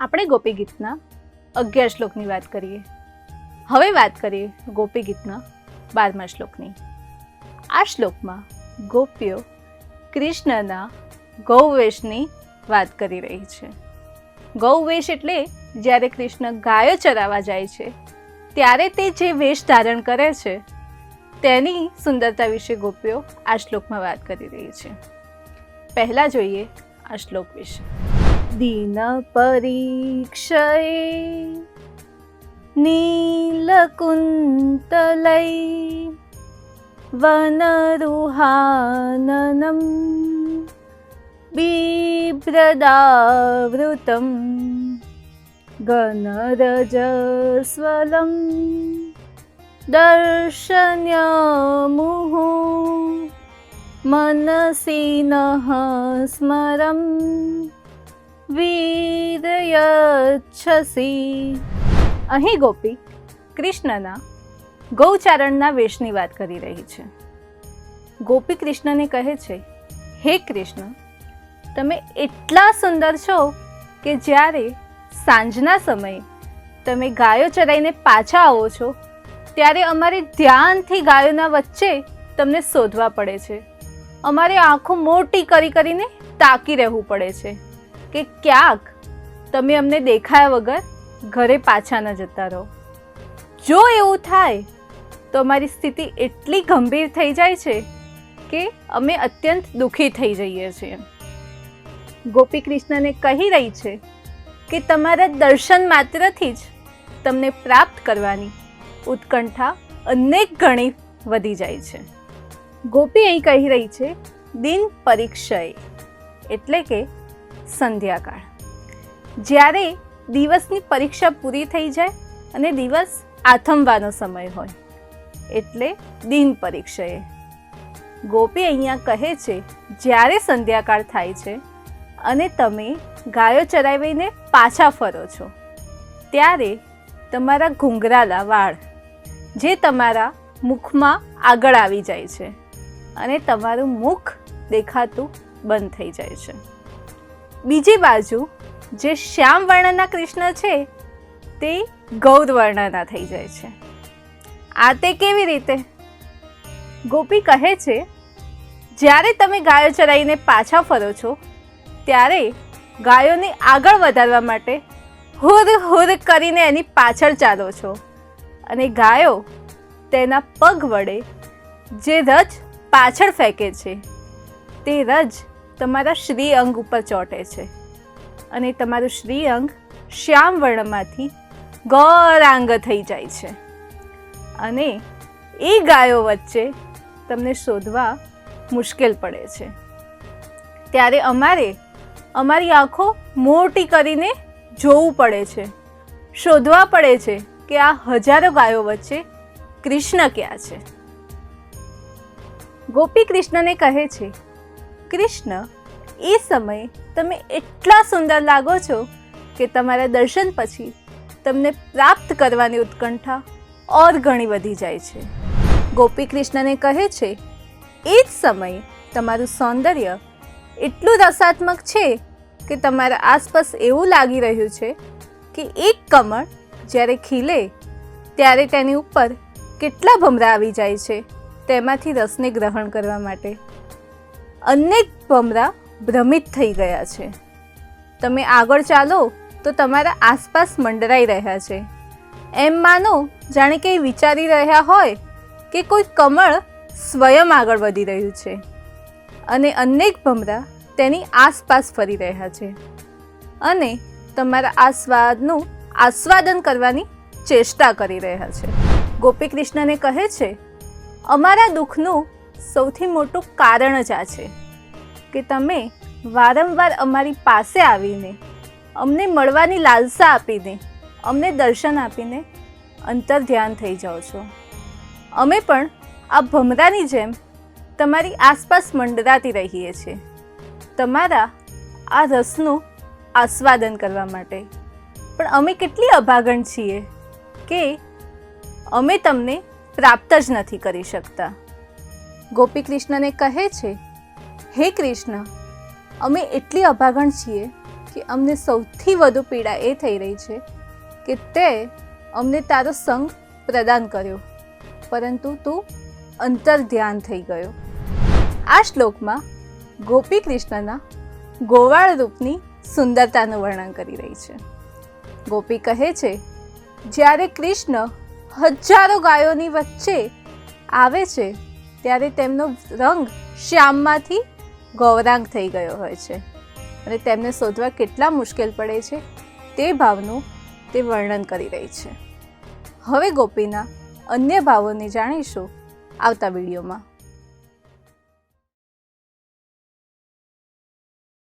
આપણે ગોપી ગીતના અગિયાર શ્લોકની વાત કરીએ. હવે વાત કરીએ ગોપી ગીતના બારમા શ્લોકની. આ શ્લોકમાં ગોપીઓ કૃષ્ણના ગૌવેશની વાત કરી રહી છે. ગૌવેશ એટલે જ્યારે કૃષ્ણ ગાયો ચરાવવા જાય છે, ત્યારે તે જે વેશ ધારણ કરે છે, તેની સુંદરતા વિશે ગોપીઓ આ શ્લોકમાં વાત કરી રહી છે. પહેલાં જોઈએ આ શ્લોક વિશે. दिनपरीक्षये नीलकुन्तलै वनरुहाननं बिभ्रदावृतं गणरजस्वलं दर्शन्यामुः मनसि नः स्मरम् વીરયચ્છસી અહીં ગોપી કૃષ્ણના ગૌચારણના વેશની વાત કરી રહી છે. ગોપી કૃષ્ણને કહે છે, હે કૃષ્ણ, તમે એટલા સુંદર છો કે જ્યારે સાંજના સમયે તમે ગાયો ચરાઈને પાછા આવો છો, ત્યારે અમારે ધ્યાનથી ગાયોના વચ્ચે તમને શોધવા પડે છે. અમારે આંખો મોટી કરી કરીને તાકી રહેવું પડે છે. કે ક્યાંક તમે અમને દેખાયા વગર ઘરે પાછા ન જતા રહો. જો એવું થાય, તો અમારી સ્થિતિ એટલી ગંભીર થઈ જાય છે કે અમે અત્યંત દુઃખી થઈ જઈએ છીએ. ગોપી કૃષ્ણને કહી રહી છે કે તમારા દર્શન માત્રથી જ તમને પ્રાપ્ત કરવાની ઉત્કંઠા અનેક ગણી વધી જાય છે. ગોપી અહીં કહી રહી છે, દિન પરીક્ષય, એટલે કે સંધ્યાકાળ. જ્યારે દિવસની પરીક્ષા પૂરી થઈ જાય અને દિવસ આથમવાનો સમય હોય, એટલે દિન પરીક્ષાએ. ગોપી અહીંયા કહે છે, જ્યારે સંધ્યાકાળ થાય છે અને તમે ગાયો ચરાવીને પાછા ફરો છો, ત્યારે તમારા ઘૂંઘરાલા વાળ, જે તમારા મુખમાં આગળ આવી જાય છે અને તમારું મુખ દેખાતું બંધ થઈ જાય છે. બીજી બાજુ જે શ્યામ વર્ણના કૃષ્ણ છે, તે ગૌદ વર્ણના થઈ જાય છે. આ તે કેવી રીતે? ગોપી કહે છે, જ્યારે તમે ગાયો ચરાઈને પાછા ફરો છો, ત્યારે ગાયોને આગળ વધારવા માટે હુર હુર કરીને એની પાછળ ચાલો છો. અને ગાયો તેના પગ વડે જે રજ પાછળ ફેંકે છે, તે રજ તમારા શ્રી અંગ ઉપર ચોંટે છે. અને તમારું શ્રી અંગ શ્યામ વર્ણમાંથી ગૌરાંગ થઈ જાય છે. અને એ ગાયો વચ્ચે તમને શોધવા મુશ્કેલ પડે છે. ત્યારે અમારે અમારી આંખો મોટી કરીને જોવું પડે છે. શોધવા પડે છે કે આ હજારો ગાયો વચ્ચે કૃષ્ણ ક્યાં છે? ગોપી કૃષ્ણને કહે છે કૃષ્ણ, એ સમયે તમે એટલા સુંદર લાગો છો કે તમારા દર્શન પછી તમને પ્રાપ્ત કરવાની ઉત્કંઠા ઓર ઘણી વધી જાય છે. ગોપી કૃષ્ણને કહે છે, એ જ સમયે તમારું સૌંદર્ય એટલું રસાત્મક છે કે તમારા આસપાસ એવું લાગી રહ્યું છે કે એક કમળ જ્યારે ખીલે ત્યારે તેની ઉપર કેટલા ભમરા આવી જાય છે તેમાંથી રસને ગ્રહણ કરવા માટે. અનેક ભમરા ભ્રમિત થઈ ગયા છે. તમે આગળ ચાલો તો તમારા આસપાસ મંડરાઈ રહ્યા છે. એમ માનો, જાણે કે વિચારી રહ્યા હોય કે કોઈ કમળ સ્વયં આગળ વધી રહ્યું છે અને અનેક ભમરા તેની આસપાસ ફરી રહ્યા છે અને તમારા આસ્વાદનું આસ્વાદન કરવાની ચેષ્ટા કરી રહ્યા છે. ગોપી કૃષ્ણને કહે છે, અમારા દુઃખનું સૌથી મોટું કારણ જ આ છે કે તમે વારંવાર અમારી પાસે આવીને, અમને મળવાની લાલસા આપીને, અમને દર્શન આપીને અંતર ધ્યાન થઈ જાઓ છો. અમે પણ આ ભમરાની જેમ તમારી આસપાસ મંડરાતી રહીએ છીએ. તમારા આ રસનું આસ્વાદન કરવા માટે. પણ અમે કેટલી અભાગણ છીએ કે અમે તમને પ્રાપ્ત જ નથી કરી શકતા. ગોપી કૃષ્ણને કહે છે, હે કૃષ્ણ, અમે એટલી અભાગણ છીએ કે અમને સૌથી વધુ પીડા એ થઈ રહી છે કે તે અમને તારો સંગ પ્રદાન કર્યો, પરંતુ તું અંતર ધ્યાન થઈ ગયો. આ શ્લોકમાં ગોપી કૃષ્ણના ગોવાળ રૂપની સુંદરતાનું વર્ણન કરી રહી છે. ગોપી કહે છે, જ્યારે કૃષ્ણ હજારો ગાયોની વચ્ચે આવે છે ત્યારે તેમનો રંગ શ્યામમાંથી ગૌરાંગ થઈ ગયો હોય છે. અને તેમને શોધવા કેટલા મુશ્કેલ પડે છે તે ભાવનું તે વર્ણન કરી રહી છે. હવે ગોપીના અન્ય ભાવોને જાણીશું આવતા વિડીયોમાં.